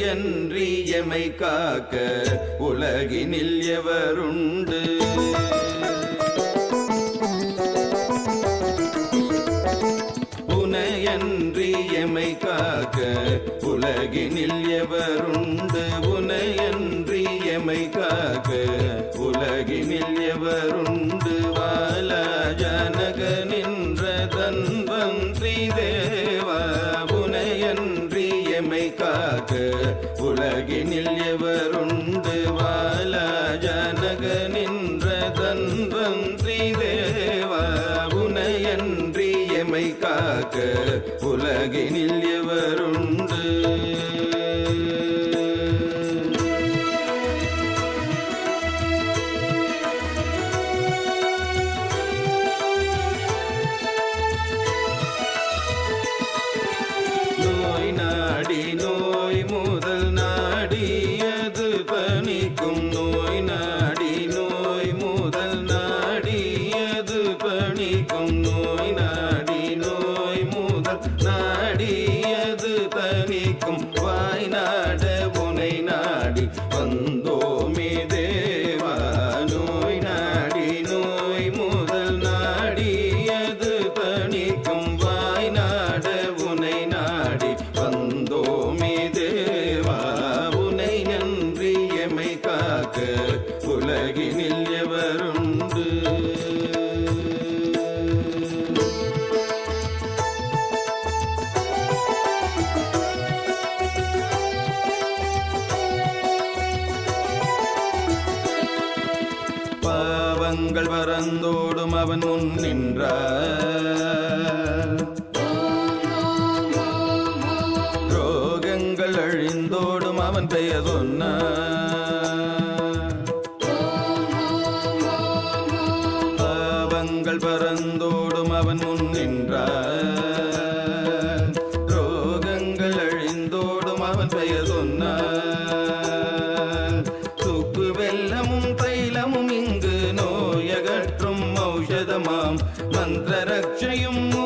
உனையன்றி எமை காக்க உலகினில் எவருண்டு? உனையன்றி எமை காக்க உலகினில் எவருண்டு? உனையன்றி எமை காக்க உலகினில் எவருண்டு? வாலா ஜனகனின் உண்மை எமை காக்க உலகினில் எவருண்டு? வால ஜனக நின்ற தன்வந்திரி தேவா உனையன்றி எமை காக்க உலகினில் எவருண்டு? வாய் நாட உனை நாடி வந்தோமே தேவா நோய் நாடி நோய் முதல் நாடியது பணிக்கும் வாய் நாட உனை நாடி வந்தோமே தேவா உனை நன்றி எமை காக்க உலகினில் பாவங்கள் பறந்தோடும் அவன் முன் நின்ற. துரோகங்கள் அழிந்தோடும் அவன் பெயர் சொன்ன. பாவங்கள் பறந்தோடும் அவன் முன் நின்றார் மந்திர ரட்சையும்